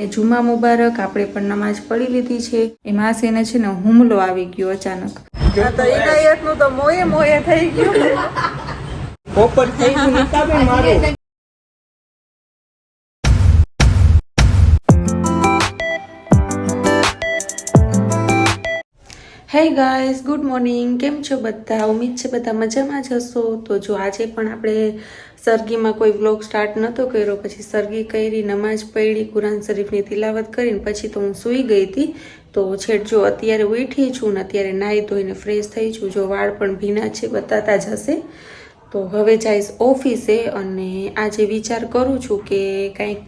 ને જુમા મુબારક આપણે પણ નમાજ પડી લીધી છે. એમાં સેને છે ને હુમલો આવી ગયો અચાનક. તો મોયે મોયે થઈ ગયું. હે ગાઈઝ ગુડ મોર્નિંગ કેમ છો બધા? ઉમ્મીદ છે બધા મજામાં જ હશો. તો જો આજે પણ આપણે સરગીમાં કોઈ વ્લોગ સ્ટાર્ટ નહોતો કર્યો, પછી સરગી કરી નમાજ પડી કુરાન શરીફની તિલાવત કરીને પછી તો હું સૂઈ ગઈ હતી. તો છેટ જો અત્યારે ઉઠી છું ને અત્યારે નાહી ધોઈને ફ્રેશ થઈ છું, જો વાળ પણ ભીના છે, બતાતા જ હશે તો હવે જઈશ ઓફિસે અને આજે વિચાર કરું છું કે કંઈક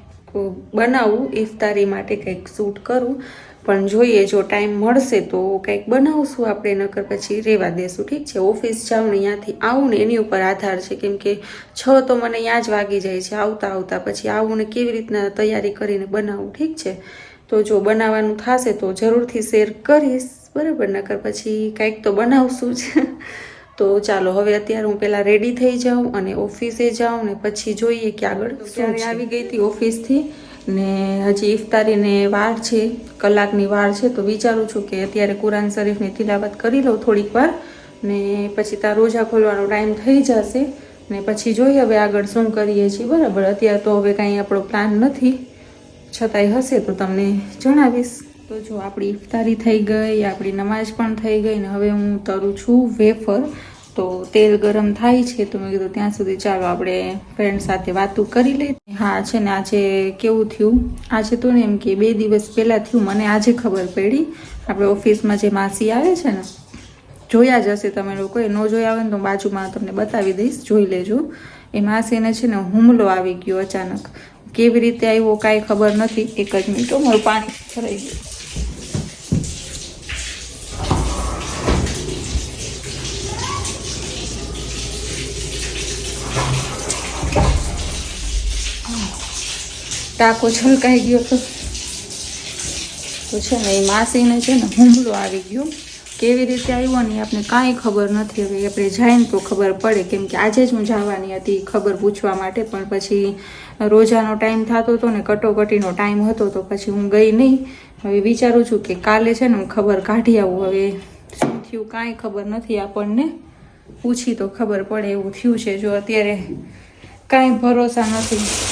બનાવું ઇફતારી માટે કંઈક શૂટ કરું. પણ જોઈએ જો ટાઈમ મળશે તો કંઈક બનાવશું આપણે નકર પછી રહેવા દેશું. ઠીક છે ઓફિસ જાઉં ને ત્યાંથી આવું ને એની ઉપર આધાર છે. કેમ કે છ તો મને ત્યાં જ વાગી જાય છે આવતા આવતા પછી આવું ને કેવી રીતના તૈયારી કરીને બનાવું. ઠીક છે તો જો બનાવવાનું થશે તો જરૂરથી શેર કરીશ. બરાબર નકર પછી કંઈક તો બનાવશું જ. તો ચાલો હવે અત્યારે હું પહેલાં રેડી થઈ જાઉં અને ઓફિસે જાઉં ને પછી જોઈએ કે આગળ શું આવી ગઈ હતી ઓફિસથી? ને હજી ઇફતારીને વાર છે, કલાકની વાર છે, તો વિચારું છું કે અત્યારે કુરાન શરીફની તિલાવત કરી લઉં થોડીક વાર ને પછી ત્યાં રોજા ખોલવાનો ટાઈમ થઈ જશે ને પછી જોઈએ હવે આગળ શું કરીએ છીએ. બરાબર, અત્યારે તો હવે કાંઈ આપણો પ્લાન નથી. છતાંય હશે તો તમને જણાવીશ. તો જો આપણી ઇફતારી થઈ ગઈ, આપણી નમાઝ પણ થઈ ગઈ ને હવે હું તરું છું વેફર. તો તેલ ગરમ થાય છે તો મેં કીધું ત્યાં સુધી ચાલો આપણે ફ્રેન્ડ સાથે વાતું કરી લઈએ. હા, છે ને આજે કેવું થયું? આજે તો ને એમ કે બે દિવસ પહેલાં થયું, મને આજે ખબર પડી. આપણે ઓફિસમાં જે માસી આવે છે ને, જોયા જ હશે તમે લોકોએ ન જોયા હોય ને તો બાજુમાં તમને બતાવી દઈશ, જોઈ લેજો. એ માસીને છે ને હુમલો આવી ગયો અચાનક. કેવી રીતે આવ્યો કાંઈ ખબર નથી, એક જ મિનિટ મારું પાણી ભરાઈ ગયું. ટાંકો છલકાઈ ગયો તો. તો છે ને એ માસીને છે ને હુમલો આવી ગયો. કેવી રીતે આવ્યો ને આપણે કાંઈ ખબર નથી. હવે આપણે જઈને તો ખબર પડે કેમ કે આજે જ હું જવાની હતી ખબર પૂછવા માટે. પણ પછી રોજાનો ટાઈમ થતો હતો ને, કટોકટીનો ટાઈમ હતો તો પછી હું ગઈ નહીં. હવે વિચારું છું કે કાલે છે ને હું ખબર કાઢી આવું. હવે શું થયું કાંઈ ખબર નથી આપણને. પૂછી તો ખબર પડે એવું થયું છે. જો અત્યારે કાંઈ ભરોસા નથી.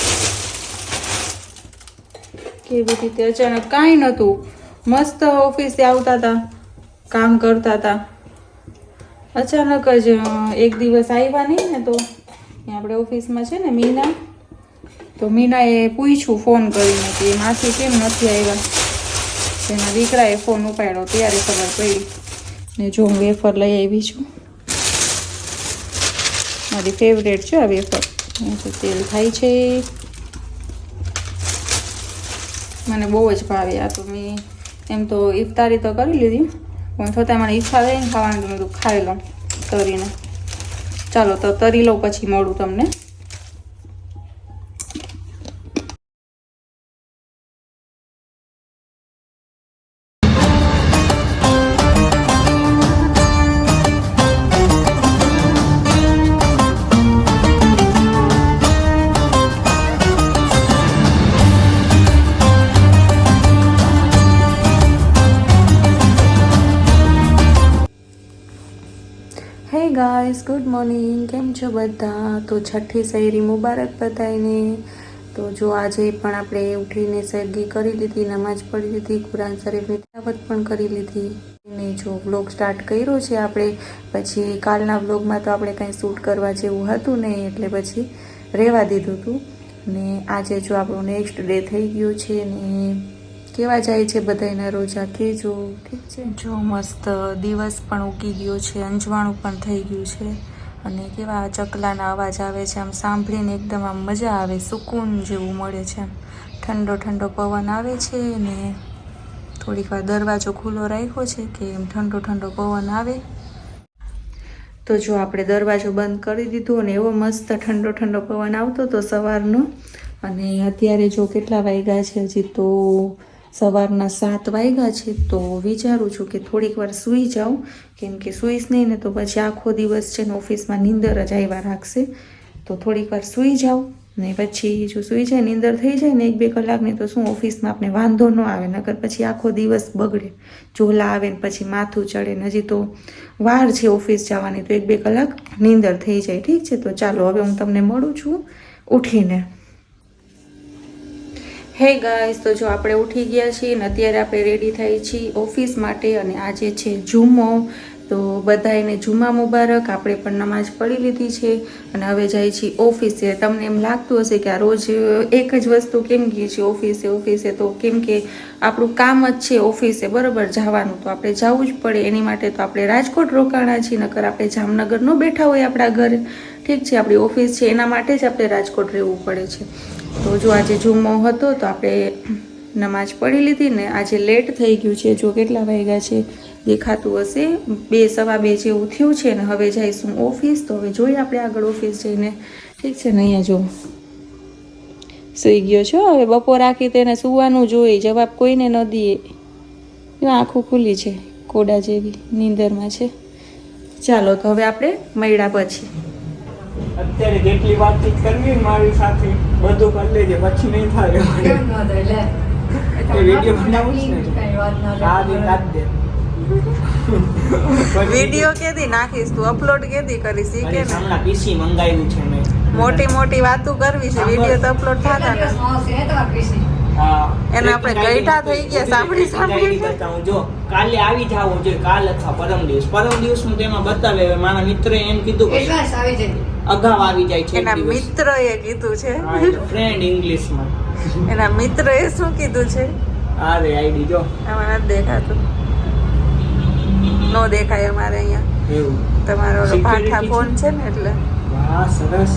કેવી રીતે અચાનક કાંઈ નહોતું. મસ્ત ઓફિસે આવતા હતા, કામ કરતા હતા. અચાનક જ એક દિવસ આવ્યા નહીં ને તો આપણે ઓફિસમાં છે ને મીના, તો મીનાએ પૂછ્યું ફોન કરીને કે માસી કેમ નથી આવ્યા? એના દીકરાએ ફોન ઉપાડ્યો, ત્યારે ખબર પડી ને જો હું વેફર લઈ આવી છું. મારી ફેવરેટ છે આ વેફર. તેલ થાય છે. મને બહુ જ ભાવે આ મેં એમ તો ઇફતારી તો કરી લીધી. પણ છતાં મને ઈચ્છા થઈ ખાવાનું તો મેં ખાઈ લઉં તરીને. ચાલો તો તરી લઉં પછી મળું તમને. Guys, good morning. કેમ છો બધા? તો છઠ્ઠી સૈરી મુબારક બધાને તો જો આજે પણ આપણે ઉઠીને સરગી કરી લીધી નમાજ પડી લીધી, કુરાન શરીફની તિલાવત પણ કરી લીધી. ને જો વ્લોગ સ્ટાર્ટ કર્યો છે આપણે, પછી કાલના વ્લોગમાં તો આપણે કંઈ શૂટ કરવા જેવું હતું નહીં એટલે પછી રહેવા દીધું હતું ને આજે જો આપણો નેક્સ્ટ ડે થઈ ગયો છે ને કેવા જાય છે બધાના રોજા? કેજો, ઠીક છે? જો મસ્ત દિવસ પણ ઉગી ગયો છે, અંજવાણું પણ થઈ ગયું છે. અને કેવા ચકલાના અવાજ આવે છે, આમ સાંભળીને એકદમ આમ મજા આવે, સુકૂન જેવું મળે છે આમ ઠંડો ઠંડો પવન આવે છે ને થોડીક વાર દરવાજો ખુલ્લો રાખ્યો છે કે એમ ઠંડો ઠંડો પવન આવે. તો જો આપણે દરવાજો બંધ કરી દીધો અને એવો મસ્ત ઠંડો ઠંડો પવન આવતો હતો સવારનો. અને અત્યારે જો કેટલા વાગ્યા છે હજી તો સવારના સાત વાગ્યા છે, તો વિચારું છું કે થોડીક વાર સૂઈ જાઉં. કેમ કે સૂઈશ નહીં ને તો પછી આખો દિવસ છે ને ઓફિસમાં નીંદર જ આવ્યા રાખશે. તો થોડીક વાર સૂઈ જાઉં ને પછી જો સૂઈ જાય, નીંદર થઈ જાય ને એક બે કલાકની તો શું ઓફિસમાં આપણે વાંધો ન આવે, નકર પછી આખો દિવસ બગડે. ઝોલા આવે ને પછી માથું ચડે ને હજી તો વાર છે ઓફિસ જવાની, તો એક બે કલાક નીંદર થઈ જાય. ઠીક છે, તો ચાલો હવે હું તમને મળું છું ઉઠીને. હે ગાઈસ, તો જો આપણે ઉઠી ગયા છીએ અને અત્યારે આપણે રેડી થઈ છીએ ઓફિસ માટે અને આજે છે જુમ્મો. તો બધાને જુમ્મા મુબારક. આપણે પણ નમાજ પડી લીધી છે અને હવે જાય છીએ ઓફિસે. તમને એમ લાગતું હશે કે આ રોજ એક જ વસ્તુ કેમ ગઈ છે ઓફિસે? ઓફિસે તો કેમ કે આપણું કામ જ છે ઓફિસે, બરાબર? જવાનું તો આપણે જવું જ પડે. એની માટે તો આપણે રાજકોટ રોકાણા છીએ, નકર આપણે જામનગર ન બેઠા હોય આપણા ઘરે. ઠીક છે, આપણી ઓફિસ છે, એના માટે જ આપણે રાજકોટ રહેવું પડે છે. તો જો આજે જુમ્મો હતો તો આપણે નમાજ પડી લીધી ને આજે લેટ થઈ ગયું છે. જો કેટલા વાગ્યા છે? દેખાતું હશે. બે સવા બે જેવું થયું છે ને હવે જઈશું ઓફિસ. તો હવે જોઈએ આપણે આગળ ઓફિસ જઈને. ઠીક છે ને અહીંયા જો. સૂઈ ગયો છો? હવે બપોર આખી તેને સુવાનું જોઈએ જવાબ કોઈને ન દઈએ. આંખો ખુલ્લી છે. કોડા જેવી. નીંદરમાં છે. ચાલો તો હવે આપણે મળ્યા પછી. અત્યારે જેટલી વાતચીત કરવી મારી સાથે બધું કરી લેજે પછી નહીં થાય. કેમ ન થાય લે. એ વીડિયો બનાવું આ બી કાઢ દે. પછી- કેદી નાખીશ તું? અપલોડ કેદી કરીશ? ઈ કે હમણાં પીસી મંગાવ્યું છે મેં. મોટી મોટી વાતો કરવી છે. વીડિયો તો અપલોડ થતા ને હા. એને આપણે ગઈઠા થઈ ગયા સાંભળી સાંભળી. બતાવું. જો કાલે આવી જાવ જોઈએ કાલ અથવા પરમ દિવસ. પરમ દિવસ હું તેમાં બતાવે મારા મિત્રે એમ કીધું કે આવી જાય અગાઉ આવી જાય છે એના મિત્ર મિત્રએ કીધું છે. ફ્રેન્ડ ઇંગ્લિશમાં માં એના મિત્રએ શું કીધું છે? અરે આઈડી જો. આમાં નથી દેખાતું. નો દેખાય અમારે અહીંયા. એવું. તમારો પાઠા ફોન છે? ને એટલે. વાહ સરસ.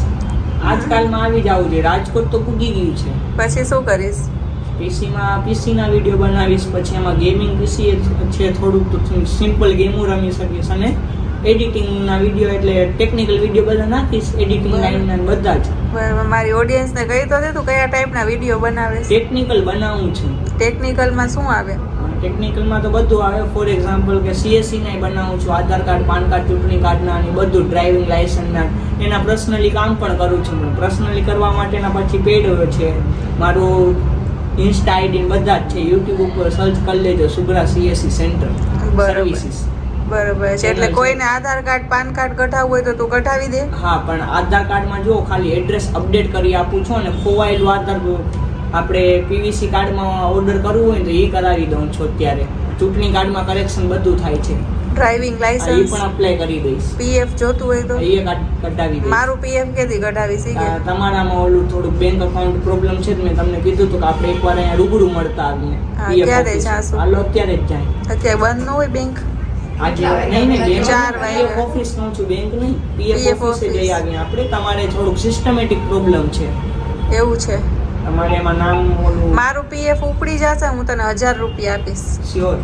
આજકાલમાં આવી જવું છે રાજકોટ તો પૂગી ગયું છે. પછી શું કરીશ? પીસીમાં પીસીના વીડિયો બનાવીશ પછી એમાં ગેમિંગ પીસી છે થોડુંક સિમ્પલ ગેમો રમી શકીશ અને એડિટિંગના વીડિયો એટલે ટેકનિકલ વીડિયો બધા નાખીશ એડિટિંગ. લાઈનના બધા જ. મારી ઓડિયન્સને કહી તો તું કયા ટાઈપના વીડિયો બનાવે ટેકનિકલ બનાવું છું. ટેકનિકલમાં શું આવે? ટેકનિકલમાં તો બધું આવે. ફોર એક્ઝામ્પલ કે સીએસસી ના બનાવું છું આધાર કાર્ડ પાન કાર્ડ ચૂંટણી કાર્ડના અને બધું ડ્રાઇવિંગ લાઇસન્સના એના પર્સનલી કામ પણ કરું છું હું. પર્સનલી કરવા માટેના પછી પેડ છે. મારું ઇન્સ્ટા આઈડી બધા જ છે. યુટ્યુબ ઉપર સર્ચ કરી લેજો સુગ્રા સીએસસી સેન્ટર બરાબર. સર્વિસીસ બરાબર છે એટલે કોઈને આધાર કાર્ડ પાન કાર્ડ કઢાવવું હોય તો તું કઢાવી દે. હા પણ આધાર કાર્ડમાં જો ખાલી એડ્રેસ અપડેટ કરી આપું છું અને ખોવાયેલું આધાર આપણે પીવીસી કાર્ડમાં ઓર્ડર કરવું હોય તો એ કરાવી દઉં છું અત્યારે. ચૂંટણી કાર્ડમાં કરેક્શન બધું થાય છે. ડ્રાઇવિંગ લાયસન્સ પણ અપ્લાય કરી દઈશ. પીએફ જોતું હોય તો? એ કઢાવી દઈશ. મારું પીએફ કેથી કઢાવી શીખે તમારામાં ઓલું થોડુંક બેંક અકાઉન્ટ પ્રોબ્લેમ છે મેં તમને કીધું હતું કે આપણે એકવાર અહીંયા રૂબરૂ મળતા આવીને ક્યારે office. હાલો અત્યારે જ જાય. અત્યારે બંધ ન હોય બેંક ઓફિસ કહું છું બેંક નહીં પીએફ ઓફિસે જઈ આવીએ આપણે. તમારે થોડુંક સિસ્ટમેટિક પ્રોબ્લેમ છે. એવું છે. તમારે એમાં નામ ઓલું મારું પીએફ ઉપડી જશે હું તને હજાર રૂપિયા આપીશ. શ્યોર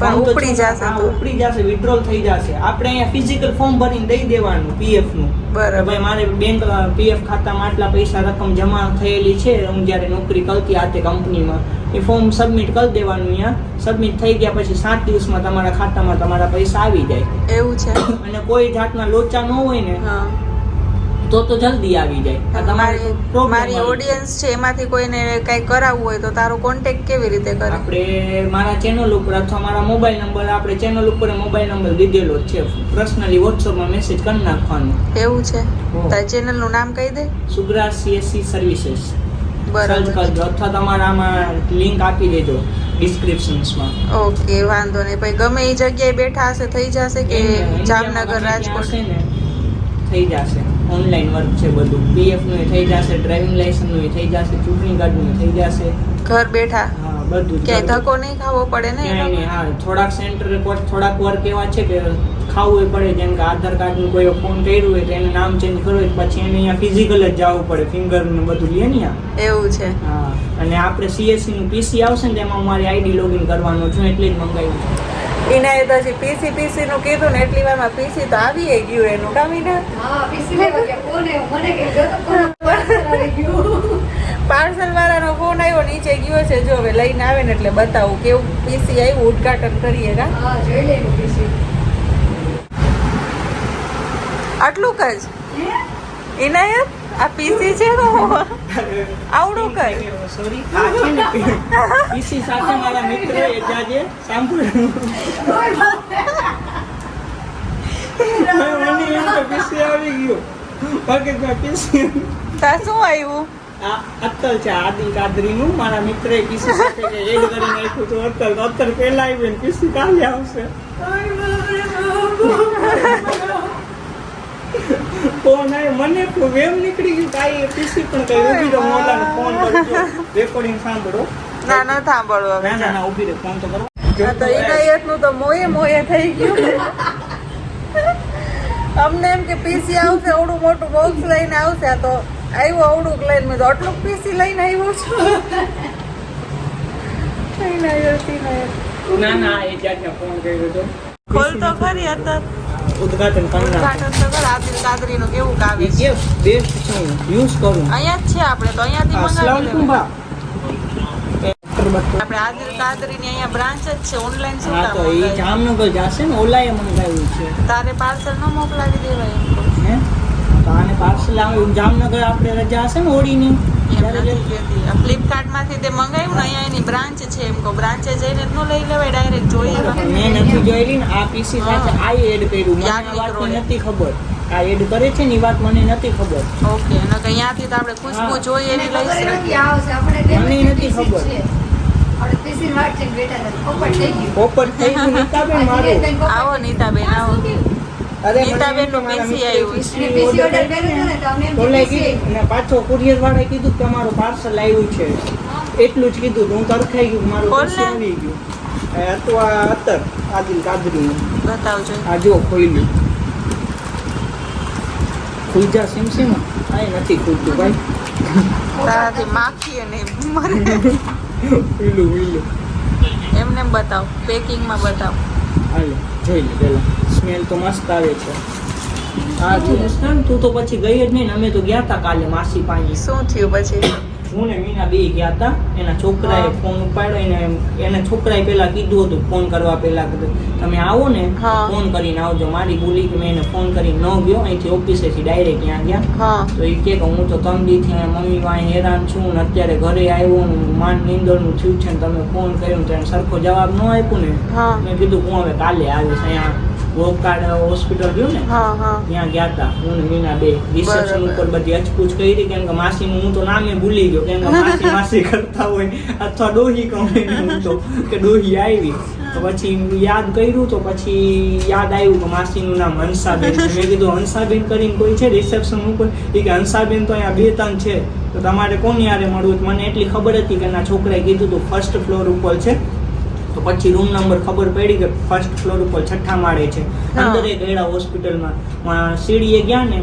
પણ ઉપડી જશે ઉપડી જશે વિડ્રોલ થઈ જશે. આપણે અહીંયા ફિઝિકલ ફોર્મ ભરીને દઈ દેવાનું પીએફનું. બરાબર. ભાઈ મારે બેંક પીએફ ખાતામાં આટલા પૈસા રકમ જમા થયેલી છે હું જ્યારે નોકરી કરતી આ તે કંપનીમાં. એ ફોર્મ સબમિટ કરી દેવાનું અહીંયા. સબમિટ થઈ ગયા પછી સાત દિવસમાં તમારા ખાતામાં તમારા પૈસા આવી જાય. એવું છે. અને કોઈ જાતના લોચા ન હોય ને હા. તો તો જલ્દી આવી જાય. તમારે મારી. ઓડિયન્સ છે એમાંથી કોઈને કઈ કરાવવું હોય તો તારો કોન્ટેક્ટ કેવી રીતે કરે? આપણે મારા ચેનલ ઉપર અથવા મારા મોબાઈલ નંબર આપણે ચેનલ ઉપર મોબાઈલ નંબર દીધેલો છે. પર્સનલી વોટ્સઅપમાં મેસેજ કરી નાખવાનો. એવું છે. તારી ચેનલનું નામ કહી દે. સુગ્રા સીએસસી સર્વિસીસ સર્ચ બરાબર. કરજો અથવા તમારા આમાં લિંક આપી દેજો ડિસ્ક્રિપ્શન્સમાં ઓકે વાંધો નહીં. પછી ગમે એ જગ્યાએ બેઠા હશે થઈ જશે કે જામનગર રાજકોટ? થઈ જશે. ઓનલાઈન વર્ક છે બધું. પીએફનું થઈ જશે ડ્રાઇવિંગ લાયસન્સનું થઈ જશે ચૂંટણી કાર્ડનું થઈ જશે. ઘર બેઠા? હા બધું. ક્યાંય ધક્કો નહીં ખાવો પડે ને નહીં નહીં હા. થોડાક સેન્ટર થોડાક વર્ક એવા છે કે ખાવું પડે. જેમ કે આધાર કાર્ડનું કોઈ ફોન કર્યું હોય તો એને નામ ચેન્જ કરવું હોય પછી એને અહીંયા ફિઝિકલ જ જવું પડે. ફિંગર ને બધું. લે ને એવું છે. હા. અને આપણે સીએસસી નું પીસી આવશે ને તેમાં મારી આઈડી લોગિન કરવાનું છું એટલે જ મંગાવ્યું છે. એને પછી હજી પીસી પીસી નું કીધું ને એટલી વારમાં પીસી તો આવી ગયું એનું કામીને પાર્સલ વાળાનો ફોન આવ્યો નીચે ગયો છે જો હવે લઈને આવે ને એટલે બતાવું કેવું પીસી આવ્યું ઉદઘાટન કરીએ કા? આટલું જ? ઇનાયત આ પીસી છે? તો આવડું કર સોરી આ છે ને પીસી સાથે મારા મિત્ર એજાજે સાંભળ્યું. મને એમ કે પીસી આવી ગયું. બાકી મેં પીસી તા શું આવ્યું? આ અત્તર છે આદિલ કાદરીનું. મારા મિત્રએ પીસી સાથે કે એડ કરી નાખ્યું તો અત્તર તો અત્તર પહેલા આવ્યું ને પીસી કાલે આવશે. ફોન આવ્યો મને વેમ નીકળી ગયું કાઈ પીસી પણ કઈ ઊભી રહો મોલાને ફોન કરજો. રેકોર્ડિંગ સાંભળો. ના ના સાંભળો ના ના ના ઊભી રહે ફોન તો કરો. તો ઇનાયતનું તો મોયે મોયે થઈ ગયું. અમને એમ કે પીસી આવશે અવડું મોટું બોક્સ લઈને આવશે. આ તો આવ્યું આવડું લઈને મેં આટલું પીસી લઈને આવ્યો છું. ના ના એ જ્યાં ફોન કર્યો હતો ખોલ તો ખરી અત્યારે. ઉદઘાટન કરનાર. ઉદઘાટન તો કર આદિલ કાદરીનું કેવું કામ છે? બેસ્ટ છે યુઝ કરું. અહીંયા જ છે આપણે તો અહીંયાથી મંગાવી લેવું આપણે આદિલ કાદરીની અહીંયા બ્રાન્ચ જ છે ઓનલાઈન શું હા તો એ જામનગર જાશે ને ઓલાએ મંગાવ્યું છે. તારે પાર્સલ ન મોકલાવી દેવાય. આને પાર્સલ આવ્યું જામનગર આપણે રજા હશે ને હોળીની? ફ્લિપકાર્ટમાંથી તે મંગાવ્યું ને અહીંયા એની બ્રાન્ચ છે એમ કહો. બ્રાન્ચે જઈને ન લઈ લેવાય ડાયરેક્ટ જોઈએ. મેં નથી જોયેલી ને આ પીસી સાથે આ એડ કર્યું. મને વાત નથી ખબર. આ એડ કરે છે ને એ વાત મને નથી ખબર. ઓકે અને અહીંયાથી તો આપણે ખુશ્બુ જોઈએ એની લઈ મને નથી ખબર. આવો નીતાબેન. આવો અરે મને નીતાબેનનું એમ કે મારા PC મિત્રએ આવ્યું. છે. PC અને પીસી order ઓર્ડર કર્યો હતો ને તો અમને એમ તો કે લઈ પીસી કીધું અને પાછો કુરિયર વાળાએ કીધું કે અમારું પાર્સલ આવ્યું છે. એટલું જ કીધું હું તરખાઈ ગયું મારું ને. આવી ગયું. અથવા અત્તર આદિલ કાદરી બતાવજો. આ જો ખોલ્યું ખુલજા સિમ સિમ આ નથી ખુલતું ભાઈ. તારાથી માખી અને મરે પીલું પીલું એમને બતાવ પેકિંગમાં બતાવ. હાલો જોઈ લે પેલા. સ્મેલ તો મસ્ત આવે છે. હા તું તો પછી ગઈ જ નહીં અમે તો ગયા હતા કાલે માસી પાણી શું થયું પછી? હું ને મીના બે ગયા હતા. એના છોકરાએ ફોન ઉપાડ્યો એને એને છોકરાએ પેલા કીધું હતું ફોન કરવા પેલા કીધું. તમે આવો ને ફોન કરીને આવજો. મારી ભૂલી કે મેં એને ફોન કરીને ન ગયો અહીંથી ઓફિસેથી ડાયરેક્ટ ત્યાં ગયા. તો એ કે હું તો તંબીથી અહીંયા મમ્મી વાય હેરાન છું ને અત્યારે ઘરે આવ્યો હું માન નીંદરનું થયું છે ને તમે ફોન કર્યો ને તેને સરખો જવાબ ન આપ્યો ને. મેં કીધું હું હવે કાલે આવીશ અહીંયા. વોકાડ હોસ્પિટલ ગયું ને? ત્યાં ગયા હતા હું મીના બે. રિસેપ્શન ઉપર બધી અચપૂછ કરી કેમ કે માસીનું હું તો નામે ભૂલી ગયો કેમ કે માસી માસી કરતા હોય અથવા ડોહી કહું હું તો કે ડોહી આવી. તો પછી યાદ કર્યું તો પછી યાદ આવ્યું કે માસીનું નામ હંસાબેન મેં કીધું હંસાબેન કરીને કોઈ છે રિસેપ્શન ઉપર? એ કે હંસાબેન તો અહીંયા બે ત્રણ છે. તો તમારે કોની યારે મળવું મને એટલી ખબર હતી કે એના છોકરાએ કીધું તો ફર્સ્ટ ફ્લોર ઉપર છે. તો પછી રૂમ નંબર ખબર પડી કે ફર્સ્ટ ફ્લોર ઉપર છઠ્ઠા માળે છે. અંદર એ ગયેલા હોસ્પિટલમાં સીડીએ ગયા ને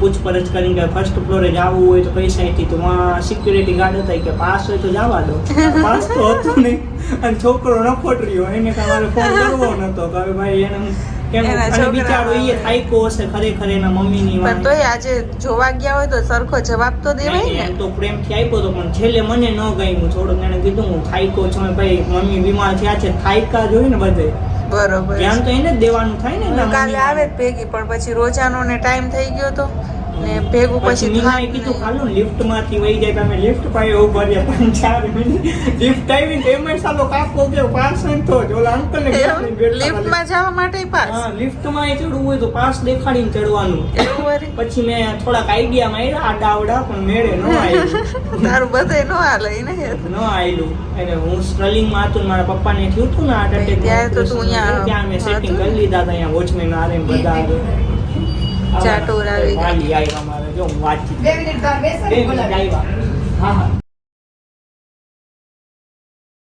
પૂછપરછ કરીને કે ફર્સ્ટ ફ્લોરે જવું હોય તો કઈ સાઈડથી તો માં સિક્યુરિટી ગાર્ડ હતા કે પાસ હોય તો જવા દો. પાસ તો હતું નહીં. અને છોકરો નફોટ રહ્યો. એને તમારે ફોન કરવો નતો. કે ભાઈ એને કેમ? અને બિચારો એ થાયકો હશે ખરેખર એના મમ્મીની પણ તોય આજે જોવા ગયા હોય તો સરખો જવાબ તો દેવાય ને? તો પ્રેમથી આપ્યો તો પણ છેલ્લે મને ન ગમ્યું. થોડુંક એને કીધું હું થાયકો છું. ભાઈ મમ્મી બીમાર થયા છે થાયકા જોઈ ને બધે. બરોબર. ધ્યાન તો એને જ દેવાનું થાય ને કાલે આવે જ ભેગી પણ પછી રોજાનો ને ટાઈમ થઈ ગયો તો? ને ભેગું પછી મીનાએ કીધું. ખાલું લિફ્ટમાંથી વહી જાય તમે લિફ્ટ પાસે ઊભા રહ્યા પણ ચાર મિનિટ. લિફ્ટ આવી ને એમાં સાલો કાકો ગયો પાસ નતો તો ઓલા અંકલ ને લિફ્ટ. માં જવા માટે પાસ? હા લિફ્ટમાં એ ચડવું હોય તો પાસ દેખાડીને ચડવાનું. પછી મેં થોડાક આઈડિયા માર્યા આડા આવડા પણ મેળે ન આવ્યું તારું બધે નો હાલે ઈ ને? ન આવેલું એટલે હું સ્ટ્રલિંગમાં હતું ને મારા પપ્પાને થયું હતું ને હાર્ટ એટેક ત્યાં તો તું અહીંયા ત્યાં મેં સેટિંગ કરી લીધા હતા અહીંયા વોચમેન આરે બધા આવે. ચાટુર આવી ગયા. વાલી આવ્યા મારે જો હું વાતચીત બે મિનિટ બહાર બેસો ને મિનિટ હા હા